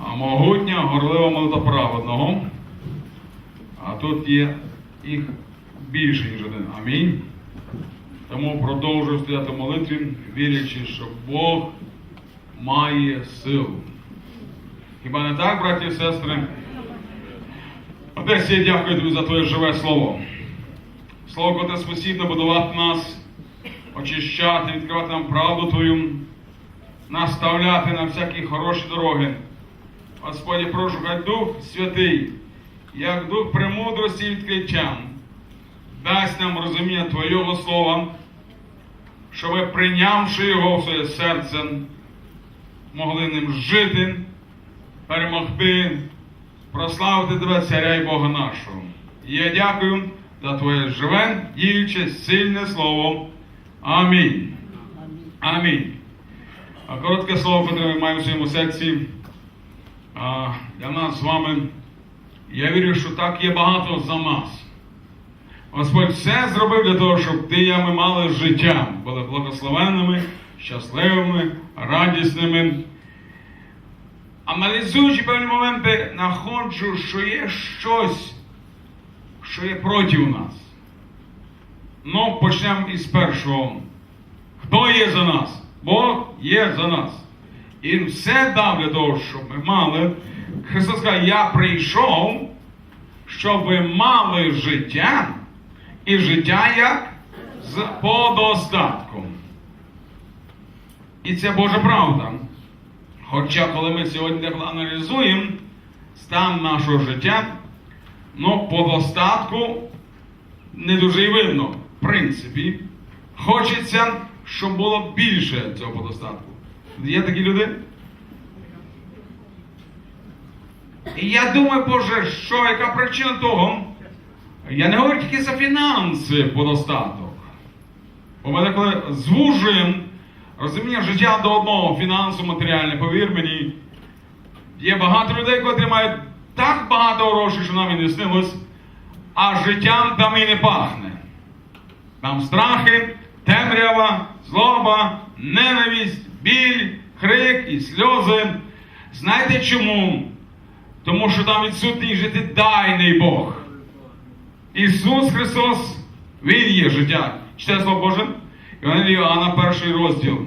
а могутня, горлива молота праведного. А тут є їх більше, ніж один. Амінь. Тому продовжую стояти молитві, вірячи, що Бог має силу. Хіба не так, браті і сестри? Отець, я дякую тобі за твоє живе слово. Слово, котре спосібне будувати нас, очищати, відкривати нам правду Твою, наставляти на всякі хороші дороги. Господи, прошу, хай Дух Святий, як Дух премудрості і відкриття, дасть нам розуміння Твоєго Слова, щоб, прийнявши його в своє серце, могли ним жити, перемогти, прославити Тебе, Царя і Бога нашого. І я дякую за Твоє живе, діюче, сильне слово. Амінь. Амінь. А коротке слово, яке ми маємо в своєму серці а, для нас з вами. Я вірю, що так є багато за нас. Господь все зробив для того, щоб ти і я ми мали життя, були благословенними, щасливими, радісними. Аналізуючи певні моменти, знаходжу, що є щось, що є проти нас. Ну, почнемо із першого. Хто є за нас? Бог є за нас. Він все дав для того, щоб ми мали. Христос каже, я прийшов, щоб ви мали життя, і життя як з подостатком. І це Божа правда. Хоча, коли ми сьогодні аналізуємо стан нашого життя, ну, по достатку не дуже і видно. В принципі, хочеться, щоб було більше цього по достатку. Є такі люди? І я думаю, Боже, що яка причина того? Я не говорю тільки за фінанси по достаток. Бо ми коли звужуємо розуміння життя до одного фінансу, матеріальне, повір мені, є багато людей, котрі мають так багато грошей, що нам і не снилось, а життям там і не пахне. Там страхи, темрява, злоба, ненависть, біль, крик і сльози. Знаєте чому? Тому що там відсутній життєдайний Бог. Ісус Христос, Він є життя. Читає Слово Боже? Івангелія Іоанна, перший розділ.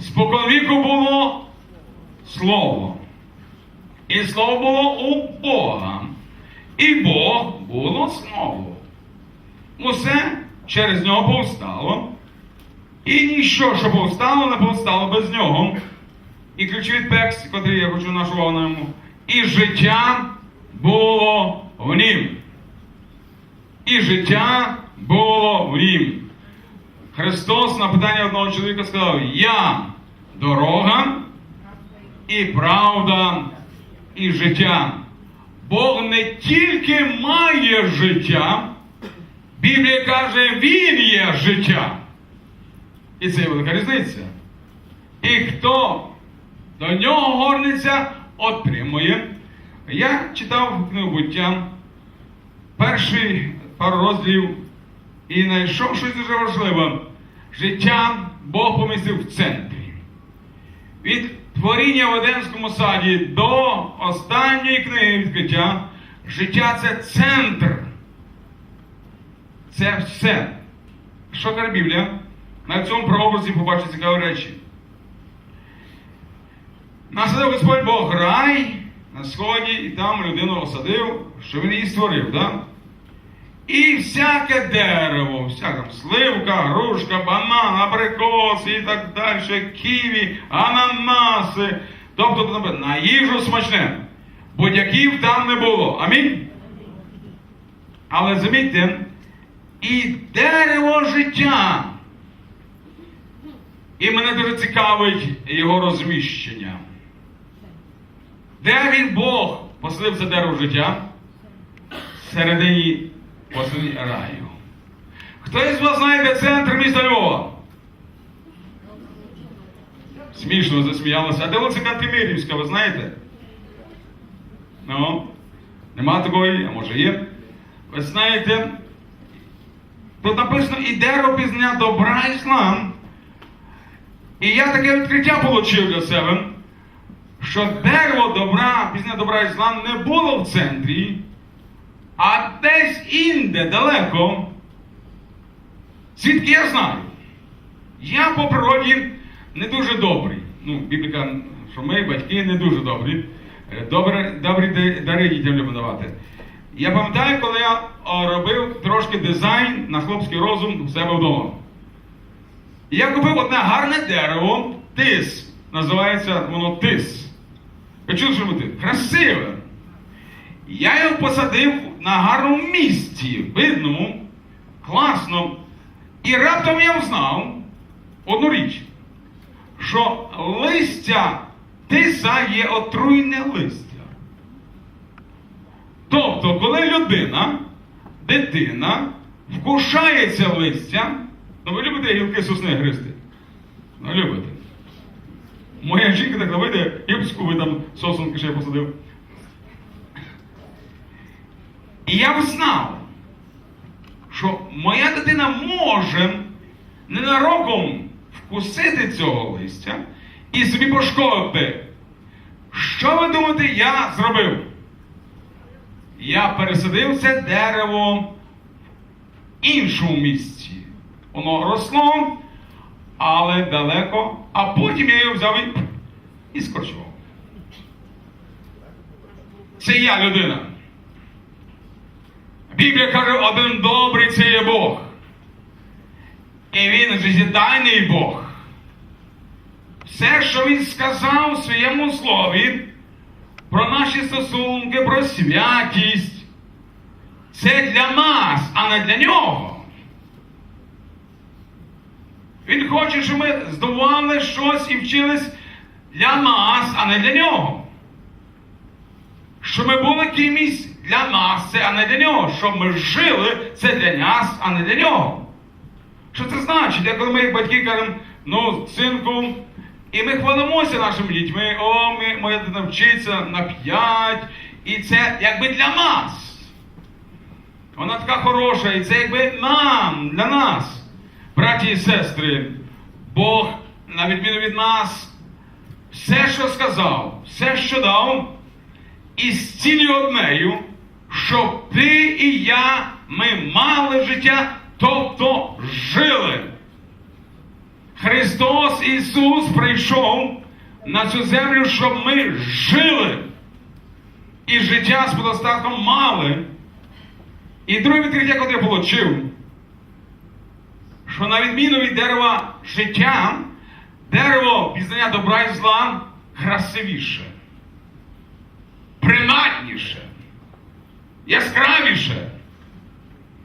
Споконвіку було Слово. І Слово було у Бога. І Бог було Слово. Усе через нього повстало. І ніщо, що повстало, не повстало без нього. І ключовий текст, який я хочу нашу увагу на ньому. І життя було в нім. І життя було в нім. Христос на питання одного чоловіка сказав: Я дорога і правда і життя. Бог не тільки має життя, Біблія каже, Він є життя. І це є велика різниця. І хто до нього горниться, отримує. Я читав книгу буття, перший пару розділів і знайшов щось дуже важливе. Життя Бог помістив в центрі. Від творіння в Едемському саді до останньої книги відкриття. Життя це центр. Це все. Що каже Біблія? На цьому прообразі побачить цікаві речі. Насадив Господь Бог рай на сході, і там людину осадив, що він її створив. Да? І всяке дерево, всяка сливка, грушка, банан, абрикос і так далі, ківі, ананаси. Тобто тобто, на їжу смачне. Будь-яків там не було. Амінь. Але замітьте, і дерево життя. І мене дуже цікавить його розміщення. Де він Бог посадив це дерево життя? Всередині посередині раю. Хто із вас знає, де центр міста Львова? Смішно засміялося. А де вулиця Кантемирівська, ви знаєте? Ну, нема такої, а може є. Ви знаєте, тут написано і дерево пізнання добра і зла. І я таке відкриття отримав для себе, що дерево добра, пісня добра і зла не було в центрі, а десь інде далеко. Звідки я знаю? Я по природі не дуже добрий. Ну, Бібліка, що ми, батьки, не дуже добрі. Е, Добре, добрі дари дітям любимо давати. Я пам'ятаю, коли я робив трошки дизайн на хлопський розум в себе вдома. Я купив одне гарне дерево, тис. Називається воно тис. Ви чули, що буде? Красиве. Я його посадив на гарному місці, видному, класно. І раптом я взнав одну річ, що листя тиса є отруйне листя. Тобто, коли людина, дитина, вкушає це листя, ну ви любите гілки сосни гризти? Ну, любите. Моя жінка так вийде, гіпску ви там сосунки ще посадив. І я б знав, що моя дитина може ненароком вкусити цього листя і собі пошкодити. Що ви думаєте, я зробив? Я пересадив це дерево в іншому місці. Воно росло, але далеко, а потім я його взяв і, і скорчував. Це я людина. Біблія каже, один добрий це є Бог. І він життєдайний Бог. Все, що він сказав у своєму слові про наші стосунки, про святість, це для нас, а не для нього. Він хоче, щоб ми здобували щось і вчились для нас, а не для нього. Щоб ми були кимось для нас, це, а не для нього. Щоб ми жили, це для нас, а не для нього. Що це значить? Я коли ми як батьки кажемо, ну, синку, і ми хвалимося нашими дітьми, о, ми, моя дитина вчиться на п'ять, і це якби для нас. Вона така хороша, і це якби нам, для нас. Браті і сестри, Бог, на відміну від нас, все, що сказав, все, що дав, і з цілі однею, щоб ти і я ми мали життя, тобто жили. Христос Ісус прийшов на цю землю, щоб ми жили. І життя з подостатком мали. І друге відкриття, яке я отримав, що на відміну від дерева життя, дерево пізнання добра і зла красивіше, принадніше, яскравіше.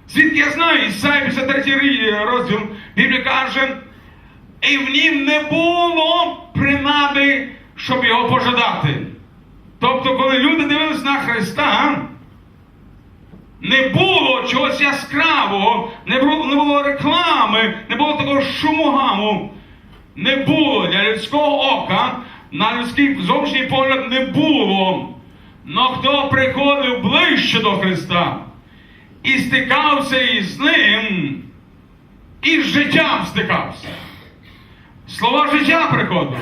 Звідки я знаю, Ісая 53 розділ Біблія каже, і в нім не було принади, щоб його пожадати. Тобто, коли люди дивились на Христа, не було чогось яскравого, не було, не було реклами, не було такого шуму гаму. Не було для людського ока, на людський зовнішній погляд не було. Но хто приходив ближче до Христа і стикався із ним, і з життям стикався. Слова життя приходили.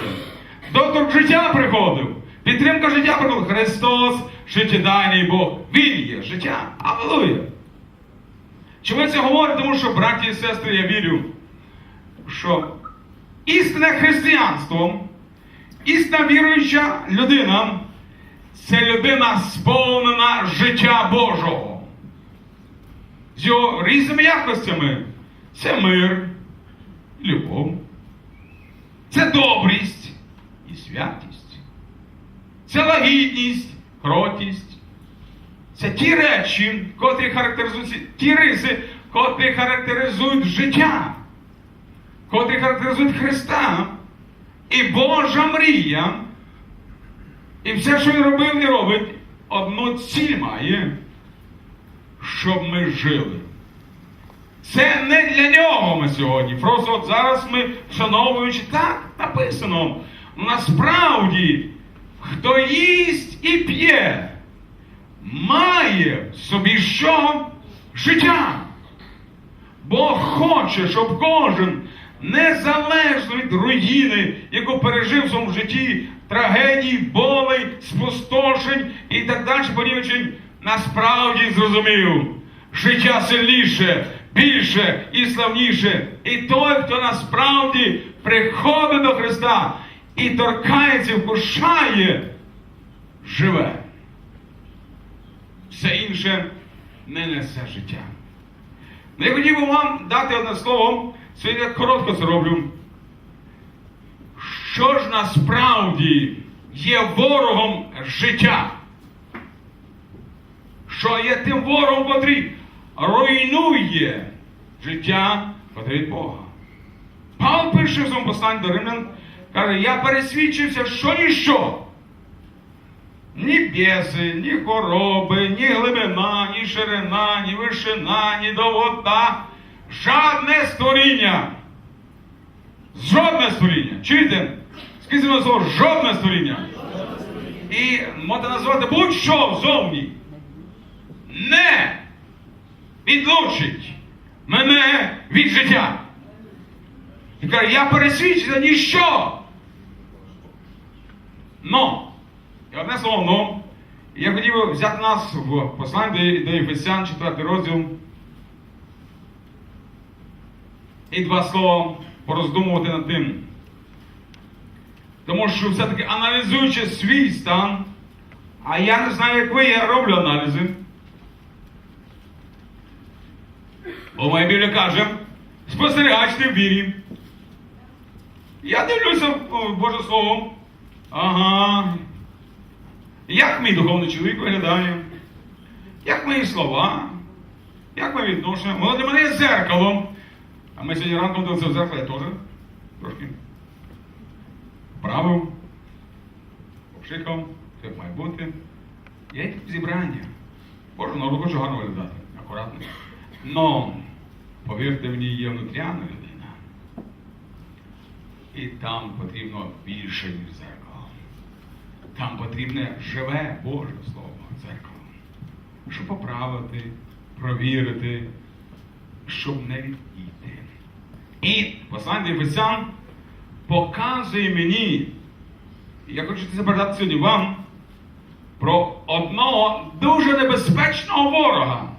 Доктор життя приходив. Підтримка життя приходила. Христос, життєдайний Бог. Він є життя. Аллилуйя. Чому я це говорю? Тому що, браті і сестри, я вірю, що істинне християнство, істинна віруюча людина це людина сповнена життя Божого. З його різними якостями. Це мир, любов. Це добрість і святість. Це лагідність, кротість. Це ті речі, котрі характеризують, ті риси, котрі характеризують життя, котрі характеризують Христа. І Божа мрія. І все, що він робив і робить, одну ціль має, щоб ми жили. Це не для нього ми сьогодні. Просто от зараз ми, вшановуючи, так написано. Насправді, хто їсть і п'є, має собі що? Життя. Бог хоче, щоб кожен, незалежно від руїни, яку пережив в своєму житті, трагедій, болей, спустошень і так далі порівнюючи, насправді зрозумів, життя сильніше, більше і славніше. І той, хто насправді приходить до Христа і торкається, вкушає, живе. Все інше не несе життя. Я хотів би вам дати одне слово, сьогодні я коротко це роблю. Що ж насправді є ворогом життя? Що є тим ворогом, котрий руйнує життя котрий Бога? Павло пише в своєму посланні до римлян, каже, я пересвідчився, що ніщо. Ні бєси, ні хвороби, ні глибина, ні ширина, ні вишина, ні довота. Жадне створіння. Жодне створіння. Чуєте? Скажіть на слово, жодне створіння. І можете назвати будь-що зовні. Не відлучить мене від життя. І каже, я пересвідчився ніщо. Но. І одне слово, но. Я хотів би взяти нас в посланні до, Ефесян, 4 розділ. І два слова пороздумувати над тим. Тому що все-таки аналізуючи свій стан, а я не знаю, як ви, я роблю аналізи. Бо моя Біблія каже, спостерігачте в вірі. Я дивлюся Боже Слово. Ага. Як мій духовний чоловік виглядає? Як мої слова? Як ми відношення? Воно для мене є зеркалом. А ми сьогодні ранком дивилися в зеркало, я теж трошки правив, попшикав, все як має бути. Я йду в зібрання. Боже, народу хочу гарно виглядати, акуратно. Но, повірте мені, є внутряна людина. І там потрібно більше, ніж зеркало. Там потрібне живе Боже Слово дзеркало. Щоб поправити, провірити, щоб не відійти. І послання до Ефесян показує мені, я хочу це передати сьогодні вам, про одного дуже небезпечного ворога,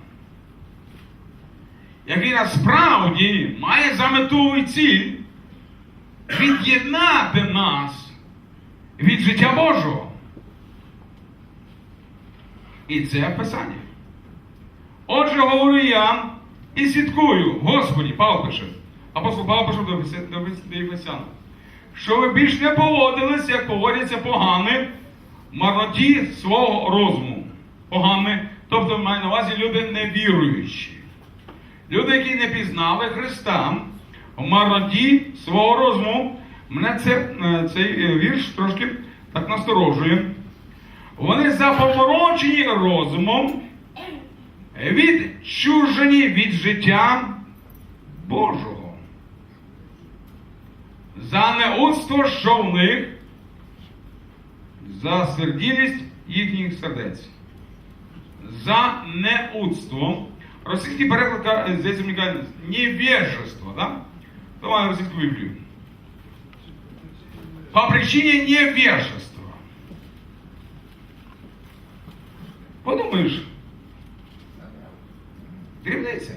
який насправді має за мету і ціль від'єднати нас від життя Божого. І це Писання. Отже, говорю я і слідкую, Господі, Павло пише, апостол Павло пише до Ефесян, що ви більш не поводились, як поводяться погани в свого розуму. Погани, тобто маю на увазі люди невіруючі. Люди, які не пізнали Христа, в марноті свого розуму, мене це, е, цей е, вірш трошки так насторожує. Вони запоморочені розумом, відчужені від життя Божого. За неудство, що в них, за серділість їхніх сердець. За неудство. Російський переклад здається, мені каже, невежество, да? Має російську Біблію. По причине невежества. Подумаєш, дрібниця.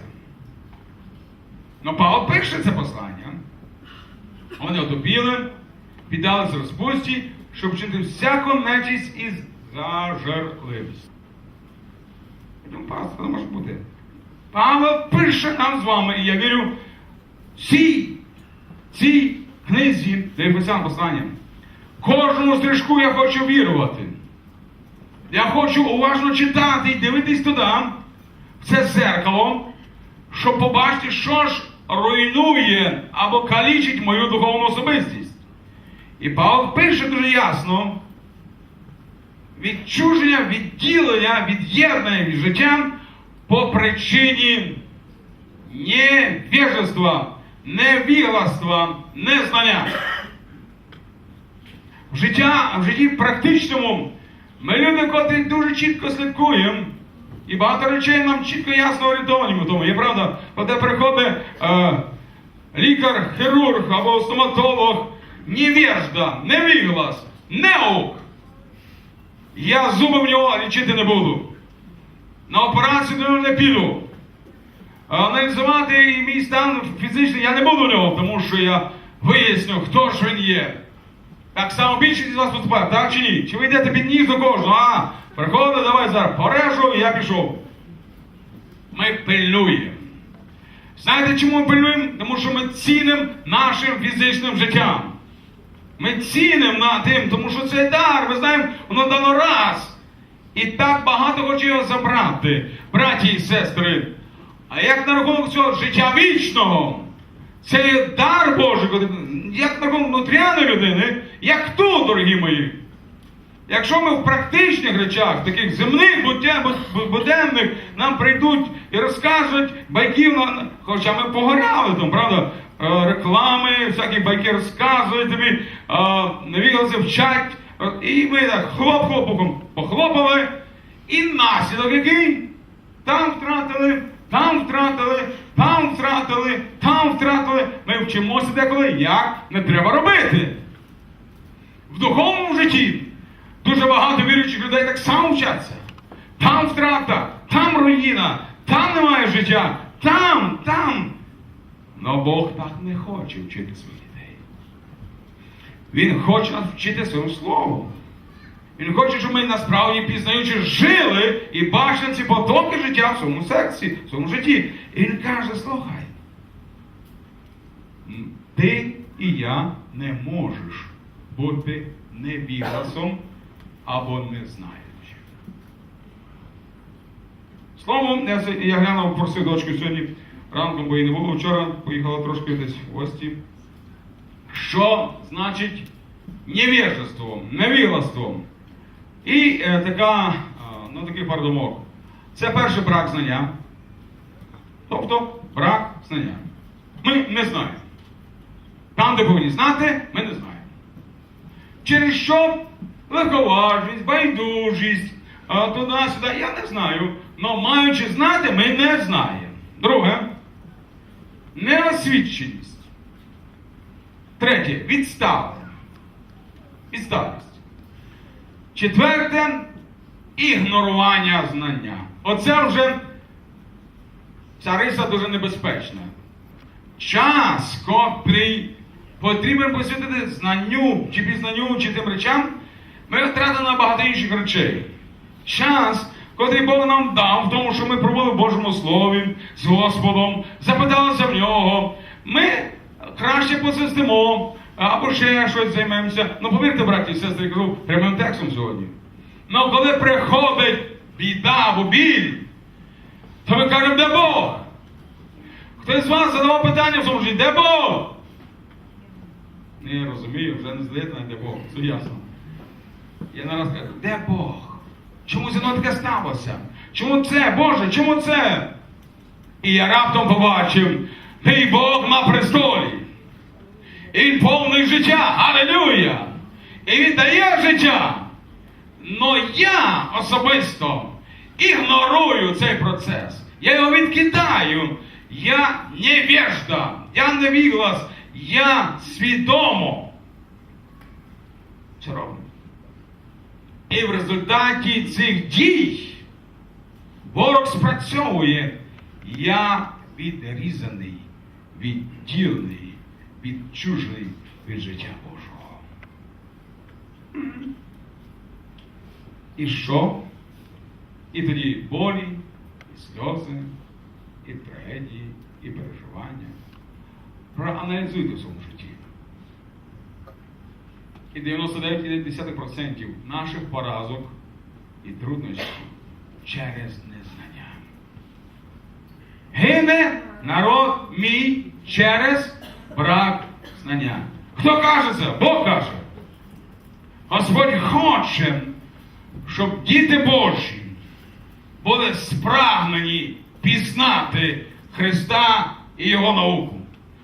Ну, Павло пише це послання. Вони отопіли, піддалися розпусті, щоб вчити всяку нечість і зажерливість. Павло, може бути. Павло пише нам з вами, і я вірю, цій, цій книзі, де Ефесян послання, кожному стрижку я хочу вірувати. Я хочу уважно читати і дивитись туди, в це зеркало, щоб побачити, що ж руйнує або калічить мою духовну особистість. І Павло пише дуже ясно: відчуження, відділення, від'єднання від життя по причині невежества, невігластва, незнання. В життя, в житті практичному ми люди, котрі дуже чітко слідкуємо, і багато речей нам чітко ясно орієнтовані в тому. Є правда, коли приходить е, лікар, хірург або стоматолог, невежда, невіглас, не ок. Я зуби в нього лічити не буду. На операцію до нього не піду. Аналізувати мій стан фізичний я не буду в нього, тому що я виясню, хто ж він є. Так само більшість з вас поступає, так чи ні? Чи ви йдете під ніг до кожного? А, приходите, давай зараз порежу, і я пішов. Ми пильнуємо. Знаєте, чому ми пильнуємо? Тому що ми цінимо нашим фізичним життям. Ми цінимо на тим, тому що це дар, ми знаємо, воно дано раз. І так багато хоче його забрати, браті і сестри. А як на рахунок цього життя вічного? Це є дар Божий, як рахунок внутряної людини, як тут, дорогі мої. Якщо ми в практичних речах, таких земних, буденних, нам прийдуть і розкажуть байків, на- хоча ми погоряли там, правда, Е, реклами, всякі байки розказують тобі, е, вчать, е, і ми так хлоп-хлопом похлопали, і наслідок який? Там втратили, там втратили, там втратили, там втратили. Ми вчимося деколи, як не треба робити. В духовному житті дуже багато віруючих людей так само вчаться. Там втрата, там руїна, там немає життя, там, там. Но Бог так не хоче вчити своїх дітей. Він хоче нас вчити своїм словом. Він хоче, щоб ми насправді пізнаючи жили і бачили ці потоки життя в своєму серці, в своєму житті. І він каже, слухай, ти і я не можеш бути невігласом або незнаючим. Словом, я, я глянув, просив дочку сьогодні ранком, бо її не було вчора, поїхала трошки десь в гості. Що значить невежеством, невіглаством? І е, така, е, ну такий пардумок. Це перший брак знання. Тобто брак знання. Ми не знаємо. Там, де повинні знати, ми не знаємо. Через що легковажність, байдужість, а, туди-сюди, я не знаю. Но маючи знати, ми не знаємо. Друге, неосвіченість. Третє, відстава. Відсталість. Четверте, ігнорування знання. Оце вже ця риса дуже небезпечна. Час, котрий потрібен посвятити знанню чи пізнанню, чи тим речам, ми втратили на багато інших речей. Час, котрий Бог нам дав, в тому, що ми пробули в Божому Слові з Господом, запиталися в нього. Ми краще посвистимо, або ще щось займемося. Ну, повірте, браті і сестри, кажу прямим текстом сьогодні. Ну, коли приходить біда або біль, то ми кажемо, де Бог? Хтось з вас задавав питання в своєму житті, де Бог? Не розумію, вже не злитна, де Бог. Це ясно. Я нараз кажу, де Бог? Чому зі мною таке сталося? Чому це, Боже, чому це? І я раптом побачив, мій Бог на престолі. І він повний життя. Алілюя! І він дає життя. Но я особисто ігнорую цей процес. Я його відкидаю. Я невежда, я невіглас, я свідомо. Це роблю. І в результаті цих дій ворог спрацьовує. Я відрізаний, відділений, відчужений від життя Божого. І що? І тоді болі, і сльози, і трагедії, і переживання. Проаналізуйте в своєму житті. І 99,9% наших поразок і труднощів через незнання. Гине народ мій через брак знання. Хто каже це? Бог каже. Господь хоче, щоб діти Божі були спрагнені пізнати Христа і Його науку.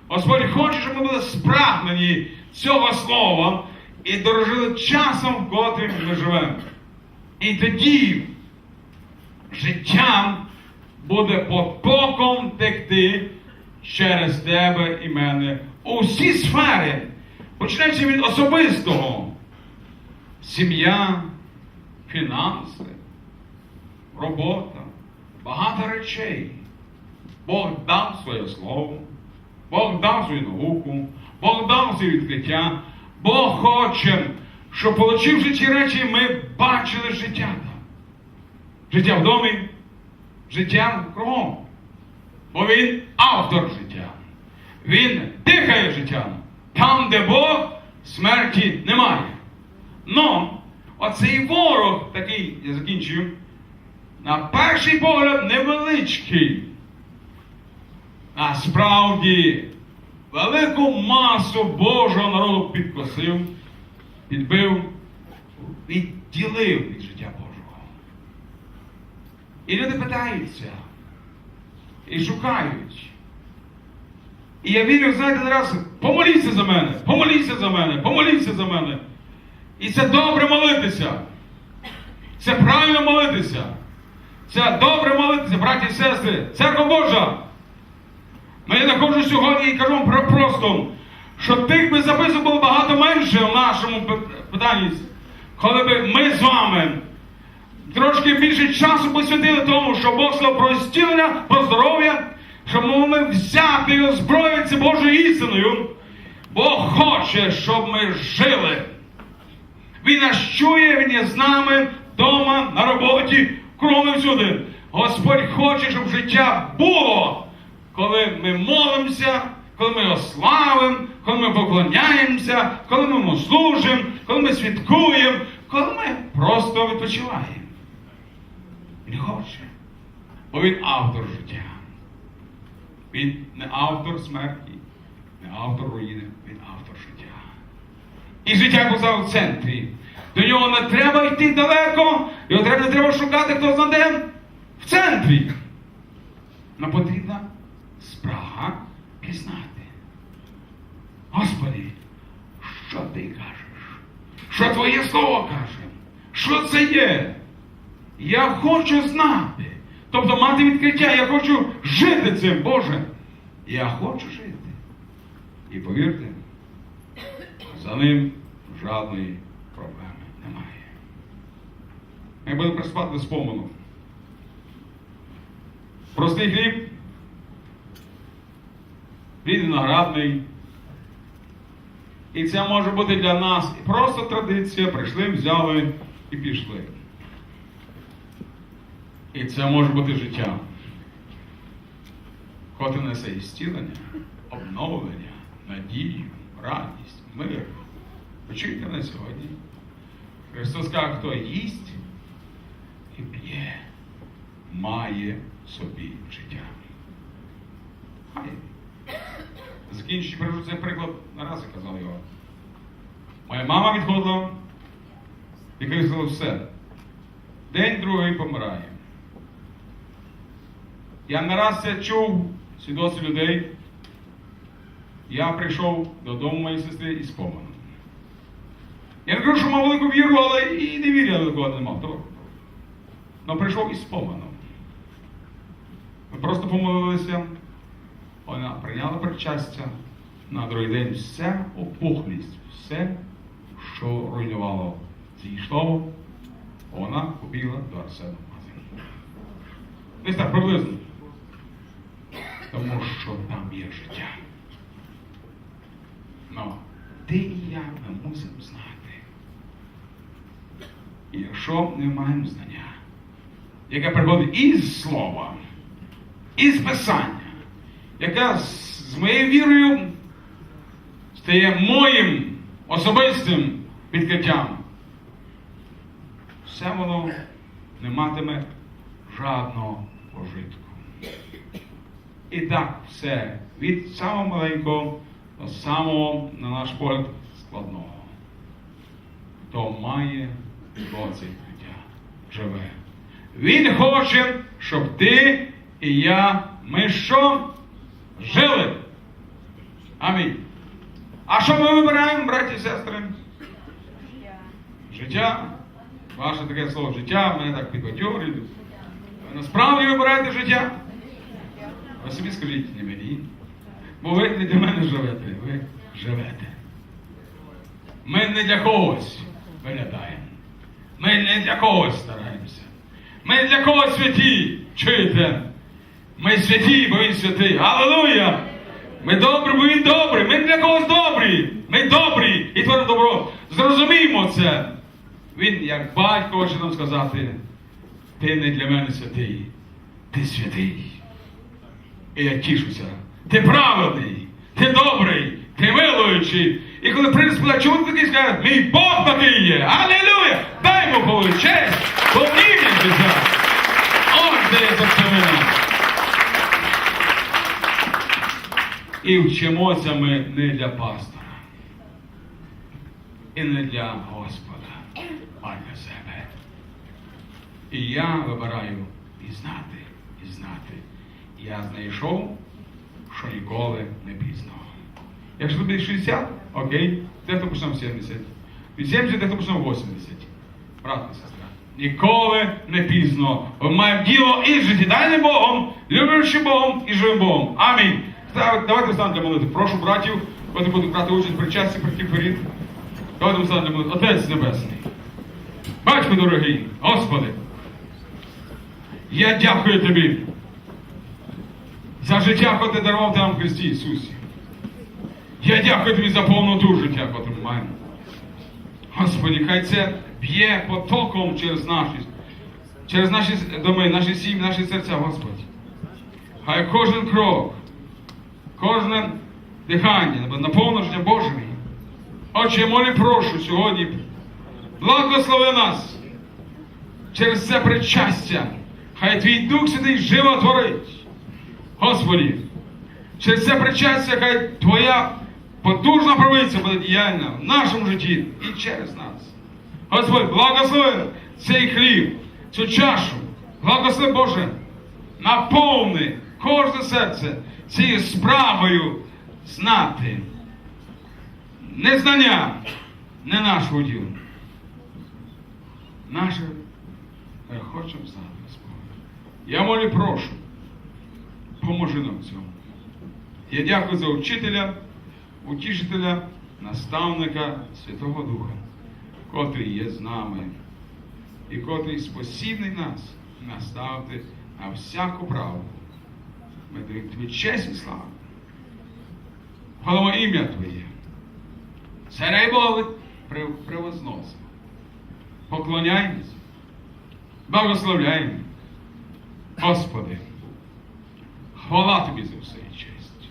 Господь хоче, щоб ми були спрагнені цього слова і дорожили часом, в котрим ми живемо. І тоді життям буде потоком текти через тебе і мене у всі сфери, починаючи від особистого. сім'я, фінанси, робота, багато речей. Бог дав своє слово, Бог дав свою науку, Бог дав своє відкриття. Бог хоче, щоб, отримавши ці речі, ми бачили життя. Життя в домі, життя кругом. Бо він автор життя. Він дихає життям. Там, де Бог, смерті немає. Но оцей ворог, такий, я закінчую, на перший погляд невеличкий. Насправді велику масу Божого народу підкосив, підбив, відділив від життя Божого. І люди питаються і шукають. І я вірю, знаєте, зараз помоліться за мене, помоліться за мене, помоліться за мене. І це добре молитися. Це правильно молитися. Це добре молитися, браті і сестри. Церква Божа. Ми я знаходжу сьогодні і кажу вам про просто, що тих би записів було багато менше в нашому питанні, коли б ми з вами трошки більше часу посвятили тому, що Бог сказав про зцілення, про здоров'я, щоб ми взяти і озброїтися Божою істиною. Бог хоче, щоб ми жили. Він нас чує, Він є з нами вдома, на роботі, кругом всюди. Господь хоче, щоб життя було, коли ми молимося, коли ми його славимо, коли ми поклоняємося, коли ми служимо, коли ми святкуємо, коли ми просто відпочиваємо. Він хоче. Бо він автор життя. Він не автор смерті, не автор руїни, він автор життя. І життя поза в центрі. До нього не треба йти далеко, його не треба шукати, хто знаде, в центрі. Но потрібна спрага пізнати. Господи, що ти кажеш? Що твоє слово каже? Що це є? Я хочу знати. Тобто мати відкриття, я хочу жити цим, Боже. Я хочу жити. І повірте, за ним жодної проблеми немає. Ми будемо приспати спомину. Простий хліб, плід виноградний. І це може бути для нас просто традиція, прийшли, взяли і пішли. І це може бути життя. Коли несе і зцілення, обновлення, надію, радість, мир. Ви чуєте на сьогодні? Христос каже, хто їсть і п'є, має собі життя. Має. Закінчуючи, привожу цей приклад, не раз я казав його. Моя мама відходила і казала все. День другий помирає. Я не раз це чув свідоцтв людей. Я прийшов додому моєї сестри із помином. Я не кажу, що мав велику віру, але і не вірю я великого не мав. Але прийшов із помином. Ми просто помолилися, вона прийняла причастя, на другий день вся опухлість, все, що руйнувало зійшло, вона побігла до магазину. Десь так приблизно. Тому що там є життя. Ну, ти і я ми мусимо знати. І якщо не маємо знання, яке приходить із слова, із писання, яке з, моєю вірою стає моїм особистим відкриттям, все воно не матиме жодного пожитку. І так все від самого маленького до самого, на наш погляд, складного. Хто має досить життя, живе. Він хоче, щоб ти і я, ми що? Жили. Амінь. А що ми вибираємо, браті і сестри? Життя. Ваше таке слово життя, мене так підбадьорює. Ви насправді вибираєте життя? Ви собі скажіть не мені. Бо ви не для мене живете, ви живете. Ми не для когось. виглядаємо. Ми не для когось стараємося. Ми для когось святі. Чуєте? Ми святі, бо він святий. Аллилуйя! Ми добрі, бо він добрий. Ми для когось добрі. Ми добрі і творимо добро. Зрозуміємо це. Він, як батько, хоче нам сказати, ти не для мене святий, ти святий. І я тішуся. Ти праведний, ти добрий, ти милуючий. І коли принц буде чому такий скаже, мій Бог такий є. Алілуя! Дай йому честь, помнівся. Ось де є заставина. І вчимося ми не для пастора. І не для Господа, а для себе. І я вибираю і знати, і знати. Я знайшов, що ніколи не пізно. Якщо тобі 60, окей, дехто почнемо 70. Від 70 дехто почнемо 80. Брат і сестра. Ніколи не пізно. Ми маємо діло і життєдальним Богом, люблячим Богом і живим Богом. Амінь. Давайте встанемо для молитви. Прошу братів, коли будуть брати участь в причасті прийти вперед. Давайте встанемо для молитви. Отець Небесний. Батько дорогий, Господи. Я дякую тобі за життя, яке ти дарував там в Христі Ісусі. Я дякую тобі за повноту життя, яке ми маємо. Господи, хай це б'є потоком через наші, через наші доми, наші сім'ї, наші серця, Господи. Хай кожен крок, кожне дихання, наповнено життя Божим. Отче, я молю, прошу сьогодні, благослови нас через це причастя. Хай твій Дух Святий живо творить. Господі, через це причастя, хай Твоя потужна правиця буде діяльна в нашому житті і через нас. Господь, благослови цей хліб, цю чашу. Благослови Боже, наповни кожне серце цією справою знати. Незнання не наш уділ. Наше хочемо знати, Господь. Я молю, прошу, поможи нам в цьому. Я дякую за учителя, утішителя, наставника Святого Духа, котрий є з нами і котрий спосібний нас наставити на всяку правду. Ми даємо тобі честь і славу. Хвалимо ім'я Твоє. Царей Бога превозносимо. Поклоняємось. Благословляємо. Господи, хвала Тобі за все і честь.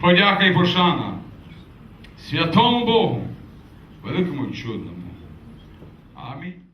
Подяка і пошана святому Богу, великому чудному. Амінь.